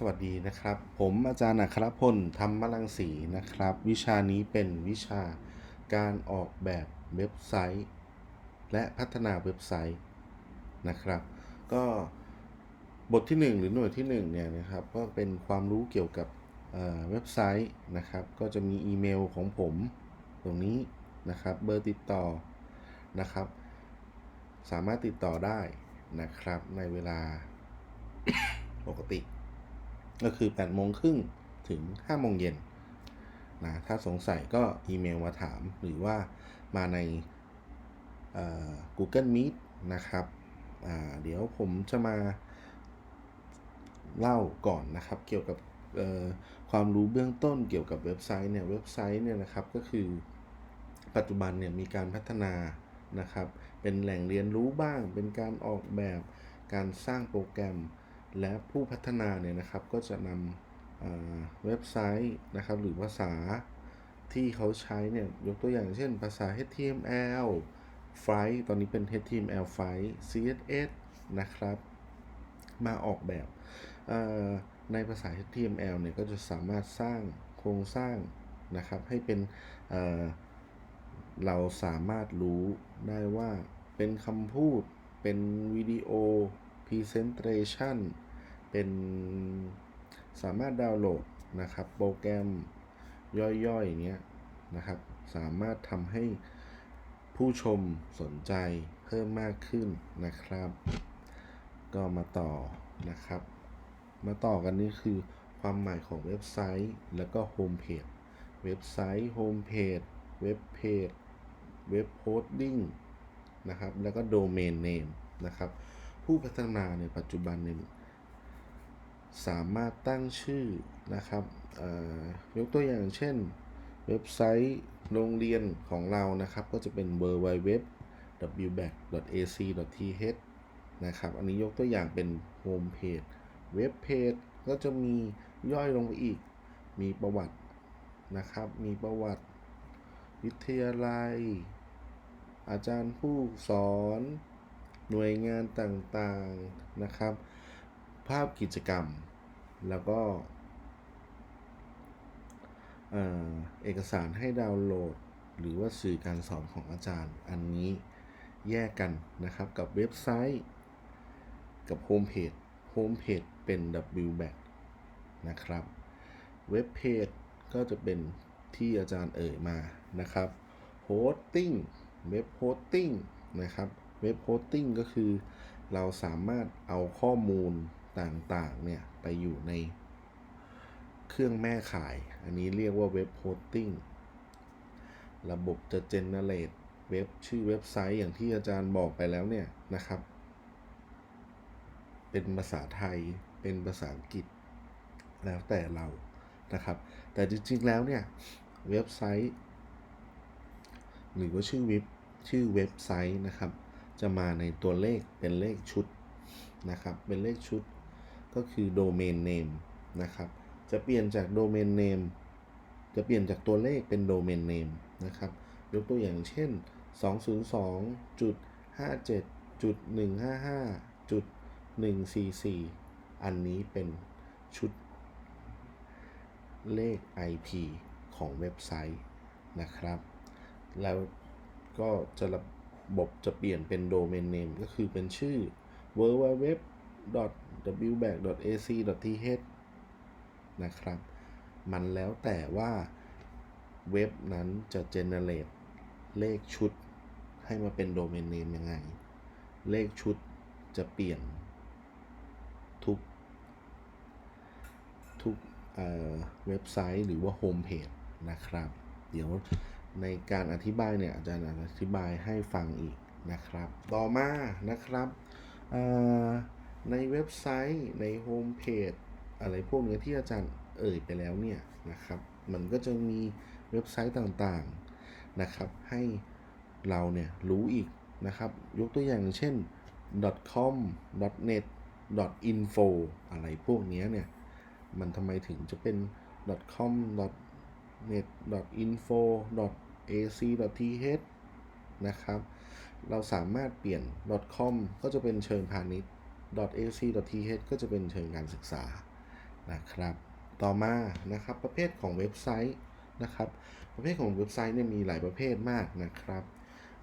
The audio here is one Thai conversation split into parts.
สวัสดีนะครับ ผมอาจารย์อัครพลธรรมรังสีนะครับ วิชานี้เป็นวิชาการออกแบบเว็บไซต์ และพัฒนาเว็บไซต์นะครับ ก็บทที่ 1 หรือหน่วยที่1เนี่ยนะครับก็เป็นความรู้เกี่ยวกับเเว็บไซต์นะครับ ก็จะมีอีเมลของผมตรงนี้นะครับเบอร์ติดต่อนะครับ สามารถติดต่อได้นะครับในเวลาปกติ ก็คือ8โมงครึ่งถึง5โมงเย็นนะถ้าสงสัยก็อีเมลมาถามหรือว่ามาใน Google Meet นะครับเดี๋ยวผมจะมาเล่าก่อนนะครับเกี่ยวกับความรู้เบื้องต้นเกี่ยวกับเว็บไซต์เนี่ยเว็บไซต์เนี่ยนะครับก็คือปัจจุบันเนี่ยมีการพัฒนานะครับ เป็นแหล่งเรียนรู้บ้าง เป็นการออกแบบการสร้างโปรแกรม และผู้พัฒนาเนี่ยนะครับก็จะนำเว็บไซต์นะครับหรือภาษาที่เขาใช้เนี่ยยกตัวอย่างเช่นภาษา HTML ไฟล์ตอนนี้เป็น HTML ไฟล์ CSS นะครับ มาออกแบบในภาษา HTML เนี่ยก็จะสามารถสร้างโครงสร้างนะครับให้เป็นเเราสามารถรู้ได้ว่าเป็นคำพูดเป็นวิดีโอ Presentation เป็นสามารถดาวน์โหลดนะครับ โปรแกรมย่อยๆอย่างเงี้ยนะครับ สามารถทำให้ผู้ชมสนใจเพิ่มมากขึ้นนะครับ ก็มาต่อนะครับ มาต่อกันนี่คือความหมายของเว็บไซต์ แล้วก็โฮมเพจเว็บไซต์โฮมเพจเว็บเพจเว็บโฮสติ้งนะครับ แล้วก็โดเมนเนมนะครับ ผู้พัฒนาในปัจจุบันเนี่ยสามารถตั้งชื่อนะครับยกตัวอย่างเช่นเว็บไซต์โรงเรียนของเรานะครับ ก็จะเป็น w w w w b a c a c th นะครับ อันนี้ยกตัวอย่างเป็นโฮมเพจเว็บเพจก็จะมีย่อยลงไปอีก มีประวัตินะครับ มีประวัติ วิทยาลัย อาจารย์ผู้สอน หน่วยงานต่างๆนะครับ ภาพกิจกรรม แล้วก็เอกสารให้ดาวน์โหลด หรือว่าสื่อการสอนของอาจารย์ อันนี้แยกกันนะครับกับเว็บไซต์กับโฮมเพจโฮมเพจเป็น w b a c นะครับ เว็บเพจก็จะเป็นที่อาจารย์เอ่ยมานะครับโฮสติ้งเว็บโฮสติ้งนะครับ เว็บโฮสติ้งก็คือ เราสามารถเอาข้อมูลต่างๆเนี่ย ไปอยู่ในเครื่องแม่ข่าย อันนี้เรียกว่าเว็บโฮสติ้งระบบจะเจเนเรตเว็บชื่อเว็บไซต์อย่างที่อาจารย์บอกไปแล้วเนี่ยนะครับ เป็นภาษาไทยเป็นภาษาอังกฤษ แล้วแต่เรานะครับ แต่จริงๆแล้วเนี่ย เว็บไซต์ หรือว่าชื่อเว็บชื่อเว็บไซต์นะครับ จะมาในตัวเลขเป็นเลขชุดนะครับ เป็นเลขชุดก็คือ domain name นะครับ จะเปลี่ยนจาก domain name จะเปลี่ยนจากตัวเลขเป็น domain name นะครับ ยกตัวอย่างเช่น 202.57155.144 อันนี้เป็นชุดเลข IP ของเว็บไซต์นะครับ แล้วก็จะระ บบจะเปลี่ยนเป็น domain name ก็คือเป็นชื่อ www.wback.ac.th นะครับ มันแล้วแต่ว่าเว็บนั้นจะ generate เลขชุดให้มาเป็น domain name ยังไง เลขชุดจะเปลี่ยนทุก ทุกเว็บไซต์หรือว่าโฮมเพจนะครับ เดี๋ยว ในการอธิบายเนี่ยอาจารย์อธิบายให้ฟังอีกนะครับ ต่อมานะครับในเว็บไซต์ในโฮมเพจอะไรพวกนี้ที่อาจารย์เอ่ยไปแล้วเนี่ยนะครับ มันก็จะมีเว็บไซต์ต่างๆนะครับ ให้เราเนี่ยรู้อีกนะครับ ยกตัวอย่างเช่น .com .net .info อะไรพวกนี้เนี่ย มันทำไมถึงจะเป็น .com .net .info .ac .th นะครับ เราสามารถเปลี่ยน .com ก็จะเป็นเชิงพาณิชย์ .ac .th ก็จะเป็นเชิงการศึกษานะครับ ต่อมานะครับประเภทของเว็บไซต์นะครับ ประเภทของเว็บไซต์เนี่ยมีหลายประเภทมากนะครับ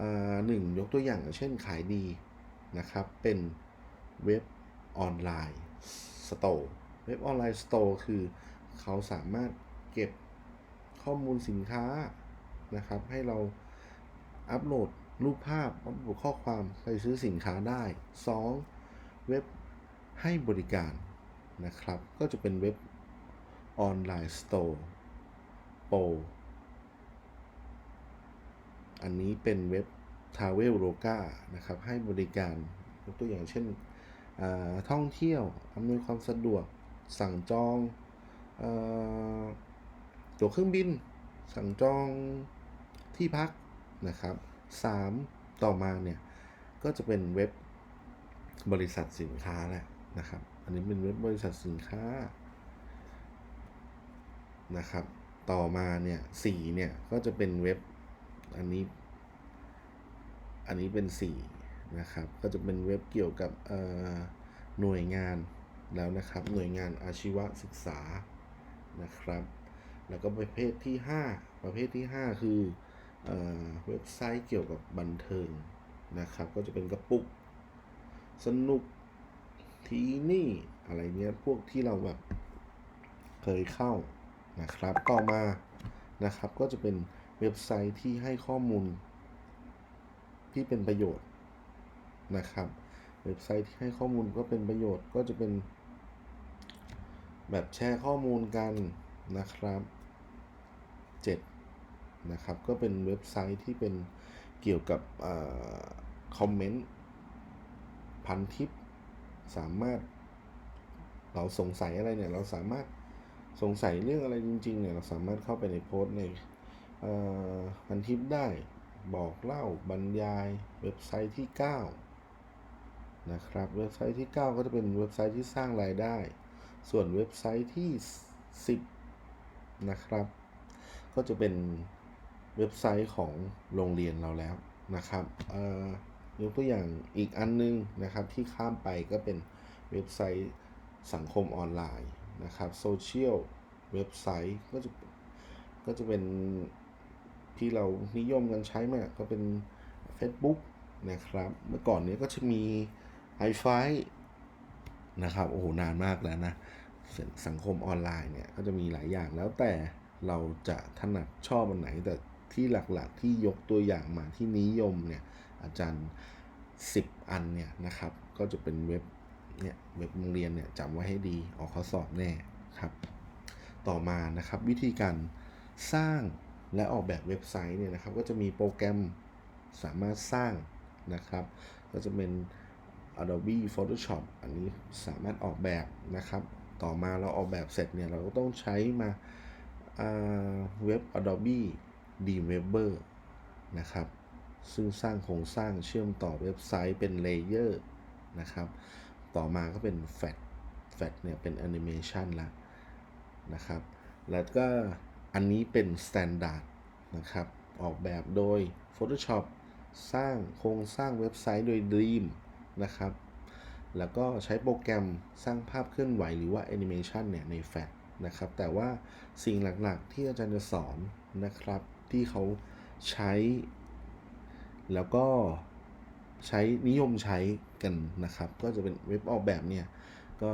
อ่าหนึ่งยกตัวอย่างเช่นขายดีนะครับ เป็นเว็บออนไลน์สโตร์เว็บออนไลน์สโตร์คือเขาสามารถเก็บข้อมูลสินค้า นะครับ ให้เราอัปโหลดรูปภาพอัปโหลดข้อความไปซื้อสินค้าได้ 2. เว็บให้บริการนะครับ ก็จะเป็นเว็บออนไลน์สโตร์โปอันนี้เป็นเว็บ Travel l o g a นะครับ ให้บริการยกตัวอย่างเช่นท่องเที่ยวอำนวยความสะดวกสั่งจองอตั๋วเครื่องบิน สั่งจองที่พักนะครับ 3. ต่อมาเนี่ย ก็จะเป็นเว็บบริษัทสินค้าแหละนะครับ อันนี้เป็นเว็บบริษัทสินค้านะครับ ต่อมาเนี่ยสี่เนี่ย ก็จะเป็นเว็บอันนี้ อันนี้เป็น4นะครับ ก็จะเป็นเว็บเกี่ยวกับเอ่อหน่วยงานแล้วนะครับ หน่วยงานอาชีวศึกษานะครับ แล้วก็ประเภทที่ 5 ประเภทที่ 5 คือเอเว็บไซต์เกี่ยวกับบันเทิงนะครับ ก็จะเป็นกระปุก สนุกทีนี่อะไรเนี้ยพวกที่เราแบบเคยเข้านะครับ ต่อมานะครับก็จะเป็นเว็บไซต์ที่ให้ข้อมูล ที่เป็นประโยชน์นะครับ เว็บไซต์ที่ให้ข้อมูลก็เป็นประโยชน์ก็จะเป็น แบบแชร์ข้อมูลกัน นะครับ 7 นะครับ ก็เป็นเว็บไซต์ที่เป็นเกี่ยวกับคอมเมนต์พันทิป สามารถเราสงสัยอะไรเนี่ย เราสามารถสงสัยเรื่องอะไรจริง ๆ เนี่ย เราสามารถเข้าไปในโพสต์ในพันทิปได้บอกเล่าบรรยายเว็บไซต์ที่ 9 นะครับ เว็บไซต์ที่ 9 ก็จะเป็นเว็บไซต์ที่สร้างรายได้ ส่วนเว็บไซต์ที่ 10 นะครับ ก็จะเป็นเว็บไซต์ของโรงเรียนเราแล้วนะครับเอ่อยกตัวอย่างอีกอันนึงนะครับที่ข้ามไปก็เป็นเว็บไซต์สังคมออนไลน์นะครับโซเชียลเว็บไซต์ก็จะก็จะเป็นที่เรานิยมกันใช้มากก็เป็น Facebook นะครับ เมื่อก่อนนี้ก็จะมี i f i นะครับ โอ้โห นานมากแล้วนะ สังคมออนไลน์เนี่ยก็จะมีหลายอย่างแล้วแต่เราจะถนัดชอบอันไหน แต่ที่หลักๆที่ยกตัวอย่างมาที่นิยมเนี่ยอาจารย์ 10 อันเนี่ยนะครับ ก็จะเป็นเว็บเนี่ยเว็บโรงเรียนเนี่ยจำไว้ให้ดีออกข้อสอบแน่ครับ ต่อมานะครับวิธีการสร้างและออกแบบเว็บไซต์เนี่ยนะครับ ก็จะมีโปรแกรมสามารถสร้างนะครับ ก็จะเป็น Adobe Photoshop อันนี้สามารถออกแบบนะครับ ต่อมาเราออกแบบเสร็จเนี่ย เราก็ต้องใช้มาเว็บ Adobe Dreamweaver นะครับ ซึ่งสร้างโครงสร้างเชื่อมต่อเว็บไซต์เป็นเลเยอร์นะครับ ต่อมาก็เป็นแฟลแฟลเนี่ยเป็นแอนิเมชันละนะครับ แล้วก็อันนี้เป็น Standard นะครับ ออกแบบโดย Photoshop สร้างโครงสร้างเว็บไซต์โดย Dream นะครับ แล้วก็ใช้โปรแกรมสร้างภาพเคลื่อนไหวหรือว่าแอนิเมชันเนี่ยในแฟลนะครับ แต่ว่าสิ่งหลักๆที่อาจารย์จะสอนนะครับ ที่เขาใช้ แล้วก็ใช้นิยมใช้กันนะครับ ก็จะเป็นเว็บออกแบบเนี่ย ก็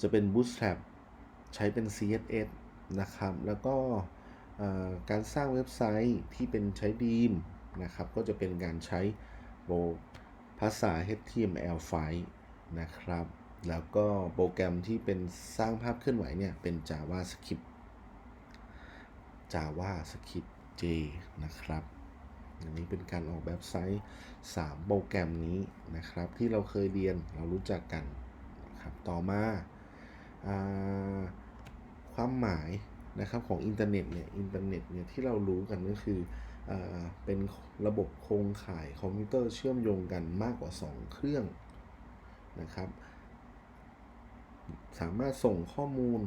จะเป็น Bootstrap ใช้เป็น CSS นะครับ แล้วก็การสร้างเว็บไซต์ที่เป็นใช้ดีมนะครับ ก็จะเป็นการใช้โปรภาษา HTML5 นะครับ แล้วก็โปรแกรมที่เป็นสร้างภาพเคลื่อนไหวเนี่ย เป็น JavaScript JavaScript J นะครับ อันนี้เป็นการออกแบบไซต์ 3 โปรแกรมนี้นะครับ ที่เราเคยเรียนเรารู้จักกันนะครับ ต่อมาความหมายนะครับของอินเทอร์เน็ตเนี่ย อินเทอร์เน็ตเนี่ยที่เรารู้กันก็คืออเป็นระบบโครงข่ายคอมพิวเตอร์เชื่อมโยงกันมากกว่า 2 เครื่อง นะครับ สามารถส่งข้อมูล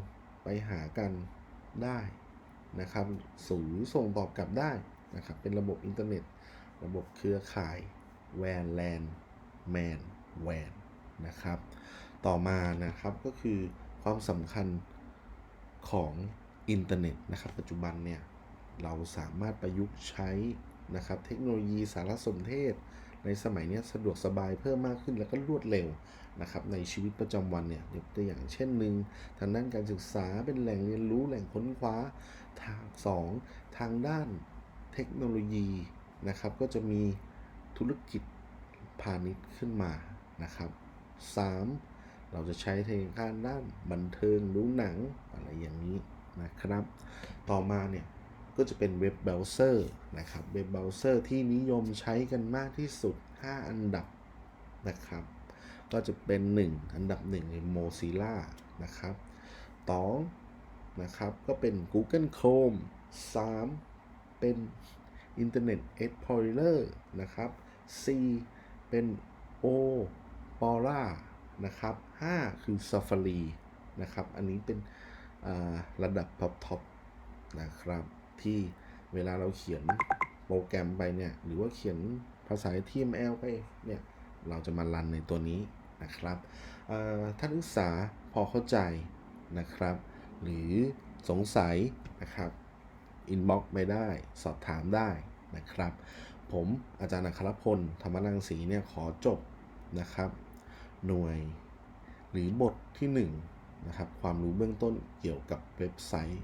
ไปหากันได้นะครับสูส่งตอบกลับได้นะครับ เป็นระบบอินเทอร์เน็ต ระบบเครือข่ายแวนแลนแมนแวนนะครับ ต่อมานะครับก็คือความสำคัญของอินเทอร์เน็ตนะครับ ปัจจุบันเนี่ย เราสามารถประยุกต์ใช้นะครับ เทคโนโลยีสารสนเทศ ในสมัยนี้สะดวกสบายเพิ่มมากขึ้นแล้วก็รวดเร็วนะครับในชีวิตประจำวันเนี่ยยกตัวอย่างเช่นหนึ่งทางด้านการศึกษาเป็นแหล่งเรียนรู้แหล่งค้นคว้าทางสองทางด้านเทคโนโลยีนะครับก็จะมีธุรกิจพาณิชย์ขึ้นมานะครับสามเราจะใช้ทางด้านบันเทิงดูหนังอะไรอย่างนี้นะครับ ต่อมาเนี่ย ก็จะเป็นเว็บเบราว์เซอร์นะครับ เว็บเบราว์เซอร์ที่นิยมใช้กันมากที่สุด 5 อันดับนะครับ ก็จะเป็น 1 อันดับ1ใน Mozilla นะครับ2นะครับ ก็เป็น Google Chrome 3 เป็น Internet Explorer นะครับ 4 เป็น Opera นะครับ 5 คือ Safari นะครับ อันนี้เป็นระดับท็อปๆนะครับ ที่เวลาเราเขียนโปรแกรมไปเนี่ย หรือว่าเขียนภาษา HTML ไปเนี่ย เราจะมารันในตัวนี้นะครับท่านศึกษาพอเข้าใจนะครับ หรือสงสัยนะครับอินบ็อกไปได้สอบถามได้นะครับ ผมอาจารย์อัครพล ธรรมรังสีเนี่ยขอจบนะครับ หน่วยหรือบทที่1นะครับความรู้เบื้องต้นเกี่ยวกับเว็บไซต์